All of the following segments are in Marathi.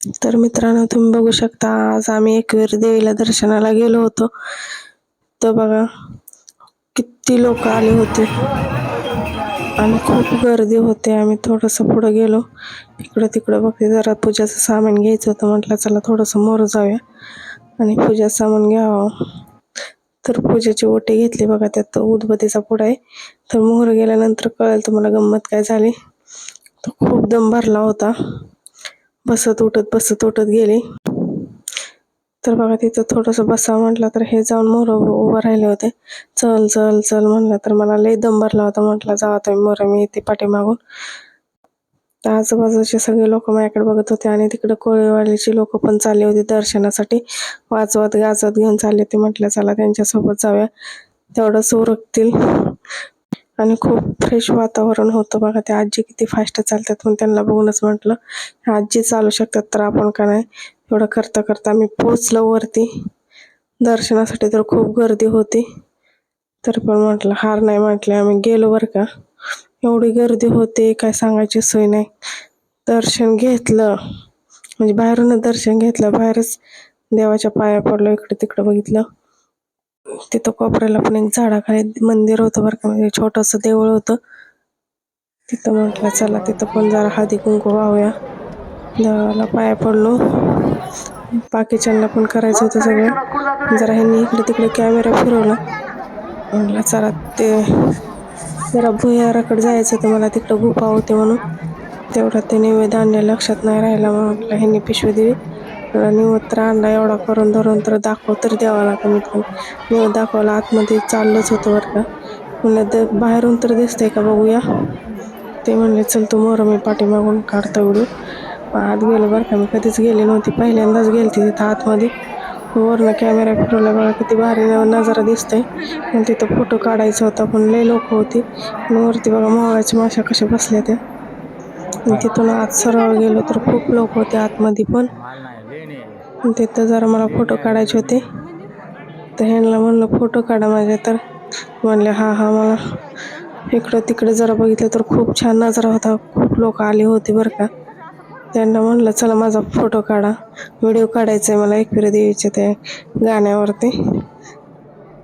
तर मित्रांनो तुम्ही बघू शकता आज आम्ही एकवीर देवीला दर्शनाला गेलो होतो. तर बघा किती लोक आले होते. आणि खूप गर्दी होते. आम्ही थोडंसं पुढं गेलो. इकडं तिकडं बघते जरा पूजाचं सामान घ्यायचं होतं. म्हटलं चला थोडंसं मोर जाऊया आणि पूजाचं सामान घ्यावं. तर पूजेची ओटी घेतली बघा त्यात उदबत्तीचा पुढा आहे. तर मोहर गेल्यानंतर कळेल तुम्हाला गंमत काय झाली. तो खूप दम भरला होता. बसत उठत बसत उठत गेले. तर बघा तिथं थोडंसं बसावं म्हटलं तर हे जाऊन मोर उभं राहिले होते. चल चल चल म्हणलं तर मला लई दम भरला होता. म्हटलं जावा तुम्ही मोर मी येते पाठीमागून. तर आजूबाजूचे सगळे लोक माझ्याकडे बघत होते आणि तिकडे कोळीवाडीची लोक पण चालली होती दर्शनासाठी. वाजवत गाजवत घेऊन चालले होते. म्हटलं चला त्यांच्यासोबत जाऊया. तेवढंच उरकतील. आणि खूप फ्रेश वातावरण होतं बघा. त्या आजी किती फास्ट चालतात पण त्यांना बघूनच म्हटलं आजी चालू शकतात तर आपण का नाही? एवढं करता करता मी पोचलो वरती. दर्शनासाठी तर खूप गर्दी होती. तर पण म्हटलं हार नाही म्हटलं आम्ही गेलो बरं का? एवढी गर्दी होते काय सांगायची सोय नाही. दर्शन घेतलं. म्हणजे बाहेरूनच दर्शन घेतलं. बाहेरच देवाच्या पाया पडलो इकडे तिकडे बघितलं. तिथं कोपऱ्याला पण एक झाडाखाली मंदिर होतं बरं का म्हणजे छोटंसं देऊळ होतं. तिथं म्हटलं चला तिथं पण जरा हळदी कुंकू वाहूया. देवाला पाया पडलो. बाकीच्यांना पण करायचं होतं सगळं. जरा ह्यांनी इकडे तिकडे कॅमेरा फिरवला. म्हटलं चला ते जरा भुयाराकडे जायचं होतं मला तिकडं गुफा होते म्हणून. तेवढा ते नैवेद्य आणल्या लक्षात नाही राहिला. मग म्हटलं ह्यांनी पिशवी दिली. निवत्र आणला एवढा करून धरून तर दाखव तर द्यावा कमीत कमी निवत दाखवला आतमध्ये चाललंच होतं बरं का. म्हणलं बाहेरून तर दिसतंय का बघूया. ते म्हणले चल तू मोर मी पाठीमागून काढता व्हिडिओ आत गेलो बरं का. मी कधीच गेली नव्हती. पहिल्यांदाच गेली तिथं आतमध्ये. वरनं कॅमेरा फिरवला बघा किती भारी नजारा दिसतोय. पण तिथं फोटो काढायचा होता पण लय लोक होती. वरती बघा मोहळ्याच्या माशा कशा बसल्या त्या. तिथून आत सरळ गेलो तर खूप लोक होते आतमध्ये पण. तिथं जरा मला फोटो काढायचे होते. तर ह्यांना म्हणलं फोटो काढा माझे. तर म्हणले हा हा मला इकडं तिकडे जरा बघितलं तर खूप छान नजारा होता. खूप लोक आले होते बरं का. त्यांना म्हणलं चला माझा फोटो काढा. व्हिडिओ काढायचा आहे मला एकविरा देवीच्या ते गाण्यावरती.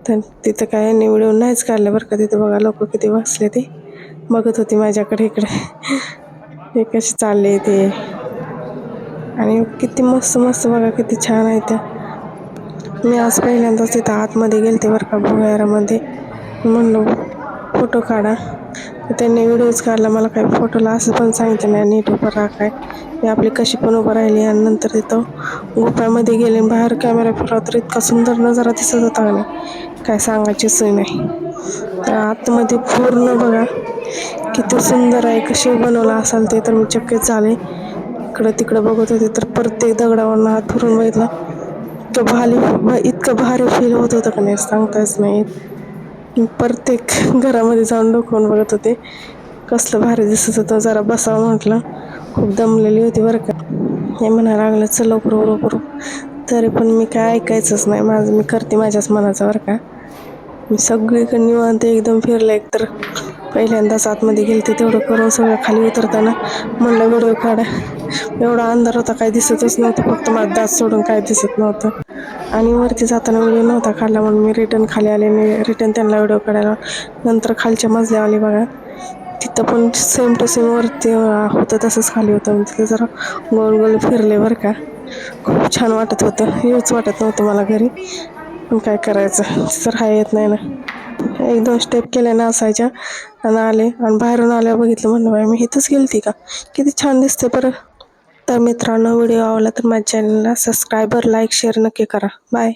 तर तिथं काय यांनी व्हिडिओ नाहीच काढले बरं का. तिथं बघा लोक किती बसले ते. बघत होती माझ्याकडे इकडे. हे कसे चालले ते. आणि किती मस्त मस्त बघा किती छान आहे त्या मी आज पहिल्यांदाच तिथं आतमध्ये गेले होते बरं का भुयारामध्ये. म्हणलो फोटो काढा. तर त्यांनी व्हिडिओज काढला मला काही फोटोला असं पण सांगितलं नाही नीट उभं राहा काय. मी आपली कशी पण उभं राहिली आणि नंतर तिथं गुप्यामध्ये गेले बाहेर कॅमेरा फिरला तर इतका सुंदर नजारा दिसत होता का काय सांगायची सोय नाही. तर आतमध्ये पूर्ण बघा किती सुंदर आहे कसे बनवलं असाल ते तर मी चक्कीच झाले इकडं तिकडं बघत होते तर प्रत्येक दगडावरनं हात फिरून बघितला. तो भारी इतकं भारी फील होत होतं का नाही सांगताच नाही प्रत्येक घरामध्ये जाऊन डोकवून बघत होते. कसलं भारी दिसत होतं जरा बसावं म्हटलं. खूप दमलेली होती बरं का. हे म्हणायला लागलं चल लवकर बरोबर तरी पण मी काय ऐकायचंच नाही माझं मी करते माझ्याच मनाचं बरं का. मी सगळीकडे निवांत एकदम फिरलं एक तर पहिल्यांदाच आतमध्ये गेलते तेवढं करून सगळं खाली उतरताना. म्हणलं व्हिडिओ काढा. एवढा अंधार होता काय दिसतच नव्हतं फक्त माझं दात सोडून काय दिसत नव्हतं. आणि वरती जाताना व्हिडिओ नव्हता काढला म्हणून मी रिटर्न खाली आले. मी रिटर्न त्यांना व्हिडिओ काढायला. नंतर खालच्या मजल्या आली बघा. तिथं पण सेम टू सेम वरती होतं तसंच खाली होतं. म्हणजे तिथं जरा गोल गोल फिरले बरं का. खूप छान वाटत होतं. येऊच वाटत नव्हतं मला घरी. पण काय करायचं? तर हा येत नाही ना. एक दोन स्टेप केल्या ना असायच्या. आणि आले. आणि बाहेरून आल्या बघितलं म्हणलं बाई मी इथंच गेलती का? किती छान दिसते बरं. तर मित्रांनो व्हिडिओ आवडला तर माझ्या चॅनलला सबस्क्रायबर लाईक शेअर नक्की करा. बाय.